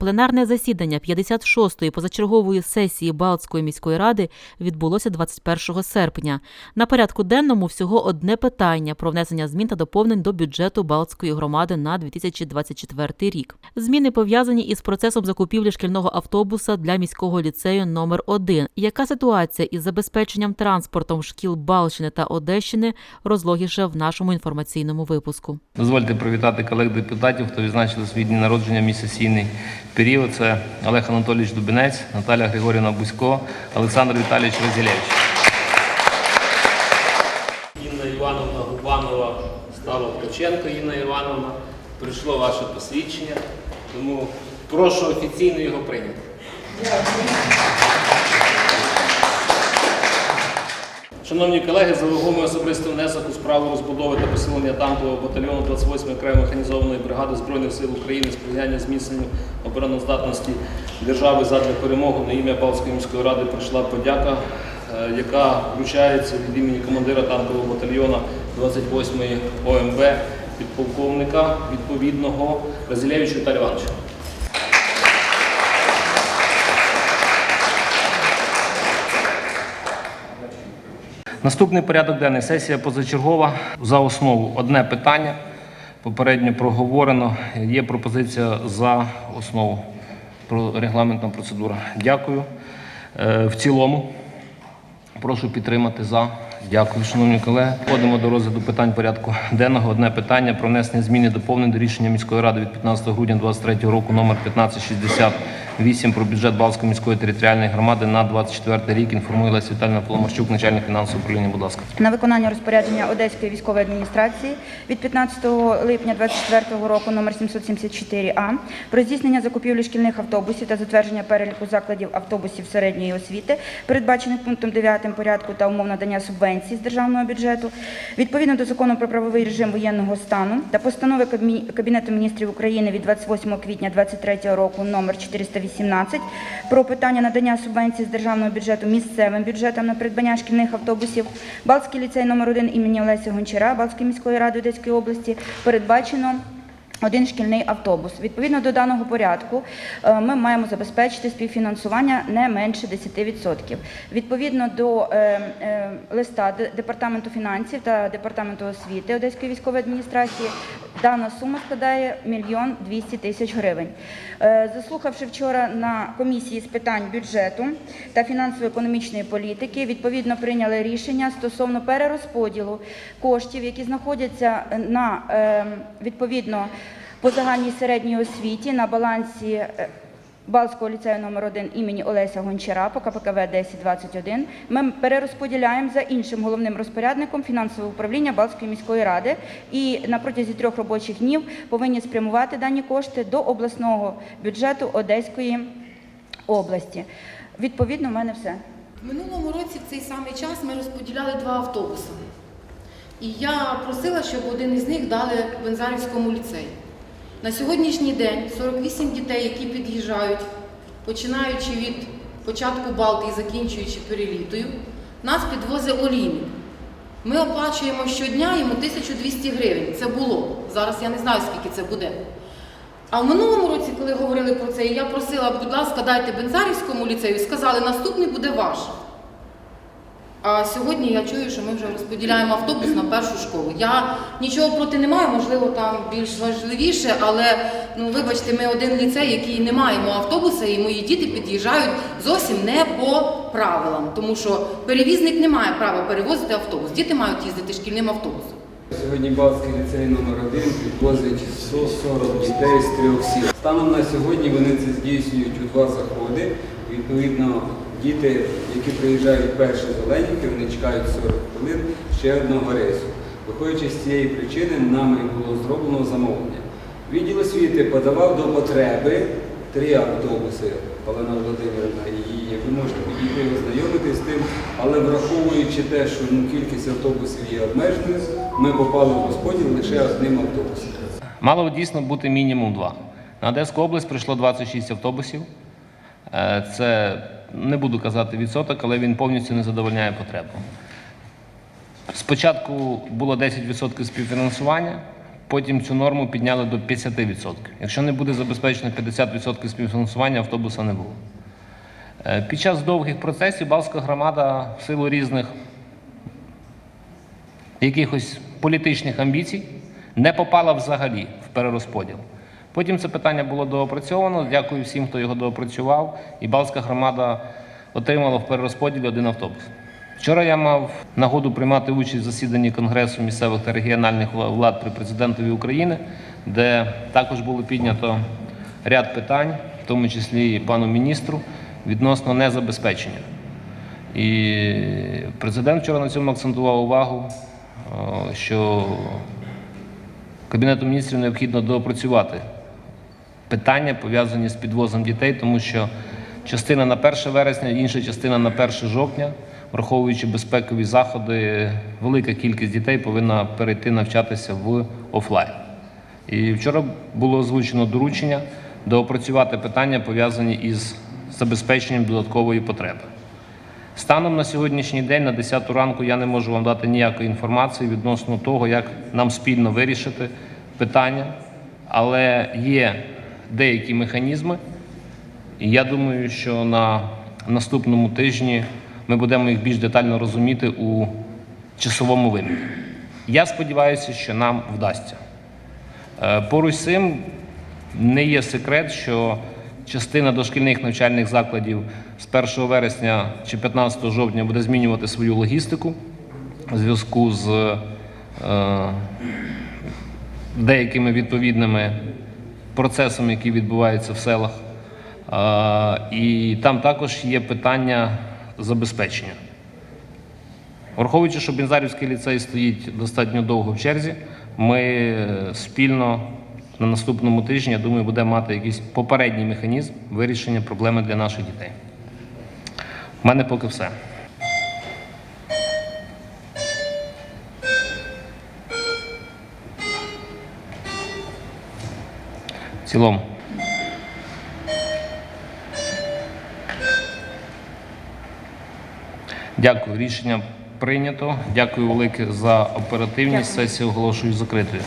Пленарне засідання 56-ї позачергової сесії Балтської міської ради відбулося 21 серпня. На порядку денному всього одне питання про внесення змін та доповнень до бюджету Балтської громади на 2024 рік. Зміни пов'язані із процесом закупівлі шкільного автобуса для міського ліцею номер 1 Яка ситуація із забезпеченням транспортом шкіл Балщини та Одещини розлогіше в нашому інформаційному випуску. Дозвольте привітати колег депутатів, хто відзначили свій дні народження місяційний період. Це Олег Анатолійович Дубінець, Наталя Григорівна Бузько, Олександр Віталійович Розілєвич. Інна Івановна Губанова стала Ткаченко Інна Івановна. Прийшло ваше посвідчення, тому прошу офіційно його прийняти. Шановні колеги, за вагомий особистий внесок у справу розбудови та посилення танкового батальйону 28-ї окремої механізованої бригади Збройних сил України сприяння зміцненню обороноздатності держави задля перемоги на ім'я Балтської міської ради прийшла подяка, е, яка вручається від імені командира танкового батальйону 28-ї ОМБ підполковника відповідного Віталія Івановича. Наступний порядок денний сесія позачергова за основу. Одне питання. Попередньо проговорено. Є пропозиція за основу про регламентна процедура. Дякую. Е, В цілому прошу підтримати за. Дякую, шановні колеги. Входимо до розгляду питань порядку денного. Одне питання про внесення змін і доповнень до рішення міської ради від 15 грудня 2023 року номер 1568 про бюджет Балської міської територіальної громади на 24 рік. Інформує Леся Віталіївна Поломарчук, начальник фінансового управління. Будь ласка. на виконання розпорядження Одеської військової адміністрації від 15 липня 2024 року номер 774А про здійснення закупівлі шкільних автобусів та затвердження переліку закладів автобусів середньої освіти, передбачених пунктом 9 порядку та умов надання субвенцій з державного бюджету, відповідно до закону про правовий режим воєнного стану та постанови Кабінету міністрів України від 28 квітня 2023 року номер 418 про питання надання субвенцій з державного бюджету місцевим бюджетам на придбання шкільних автобусів. Балтський ліцей номер 1 імені Олеся Гончара Балтської міської ради Одеської області передбачено один шкільний автобус. Відповідно до даного порядку е, ми маємо забезпечити співфінансування не менше 10%. Відповідно до е, е, листа Департаменту фінансів та Департаменту освіти Одеської військової адміністрації дана сума складає мільйон 200 тисяч гривень. Е, Заслухавши вчора на комісії з питань бюджету та фінансово-економічної політики, відповідно прийняли рішення стосовно перерозподілу коштів, які знаходяться на е, відповідно по загальній середній освіті на балансі Балтського ліцею номер 1 імені Олеся Гончара по КПКВ 1021 ми перерозподіляємо за іншим головним розпорядником фінансового управління Балтської міської ради і на протязі трьох робочих днів повинні спрямувати дані кошти до обласного бюджету Одеської області. Відповідно, в мене все. Минулому році в цей самий час ми розподіляли два автобуси. І я просила, щоб один із них дали Вензарівському ліцею. На сьогоднішній день 48 дітей, які під'їжджають, починаючи від початку Балти і закінчуючи перелітою, нас підвозить олійник. Ми оплачуємо щодня йому 1200 гривень. Це було. Зараз я не знаю, скільки це буде. А в минулому році, коли говорили про це, я просила, будь ласка, дайте Бензарівському ліцею, сказали, наступний буде ваш. А сьогодні я чую, що ми вже розподіляємо автобус на першу школу. Я нічого проти не маю, можливо, там більш важливіше, але ну вибачте, ми один ліцей, який не маємо автобуса, і мої діти під'їжджають зовсім не по правилам, тому що перевізник не має права перевозити автобус. Діти мають їздити шкільним автобусом. Сьогодні Балтський ліцей номер 1 підвозить 140 дітей з трьох сіл. Станом на сьогодні вони це здійснюють у два заходи. Відповідно, діти, які приїжджають перші з Оленівки, вони чекають 40 хвилин ще одного рейсу. Виходячи з цієї причини, нами було зроблено замовлення. Відділ освіти подавав до потреби три автобуси. Олена Володимирівна, і ви можете підійти ознайомитись з тим, але враховуючи те, що ну, кількість автобусів є обмеженою, ми попали в розподіл лише одним автобусом. Мало дійсно бути мінімум два. На Одеську область прийшло 26 автобусів. Е, Це не буду казати відсоток, але він повністю не задовольняє потребу. Спочатку було 10% співфінансування, потім цю норму підняли до 50%. Якщо не буде забезпечено 50% співфінансування, автобуса не було. Е, Під час довгих процесів Балтська громада в силу різних якихось політичних амбіцій не попала взагалі в перерозподіл. Потім це питання було доопрацьовано. Дякую всім, хто його доопрацював. І Балтська громада отримала в перерозподілі один автобус. Вчора я мав нагоду приймати участь в засіданні Конгресу місцевих та регіональних влад при президентові України, де також було піднято ряд питань, в тому числі і пану міністру, відносно незабезпечення. І президент вчора на цьому акцентував увагу, що Кабінету міністрів необхідно доопрацювати питання, пов'язані з підвозом дітей, тому що частина на 1 вересня, інша частина на 1 жовтня, враховуючи безпекові заходи, велика кількість дітей повинна перейти навчатися в офлайн. І вчора було озвучено доручення доопрацювати питання, пов'язані із забезпеченням додаткової потреби. Станом на сьогоднішній день, на 10 ранку, я не можу вам дати ніякої інформації відносно того, як нам спільно вирішити питання, але є деякі механізми, і я думаю, що на наступному тижні ми будемо їх більш детально розуміти у часовому вимірі. Я сподіваюся, що нам вдасться. Е, Поруч з цим не є секрет, що частина дошкільних навчальних закладів з 1 вересня чи 15 жовтня буде змінювати свою логістику в зв'язку з е, деякими відповідними процесами, які відбуваються в селах. І там також є питання забезпечення. Враховуючи, що Бінзарівський ліцей стоїть достатньо довго в черзі, ми спільно на наступному тижні, я думаю, будемо мати якийсь попередній механізм вирішення проблеми для наших дітей. У мене поки все. В цілому. Дякую. Рішення прийнято. Дякую велике за оперативність. Сесію оголошую закритою.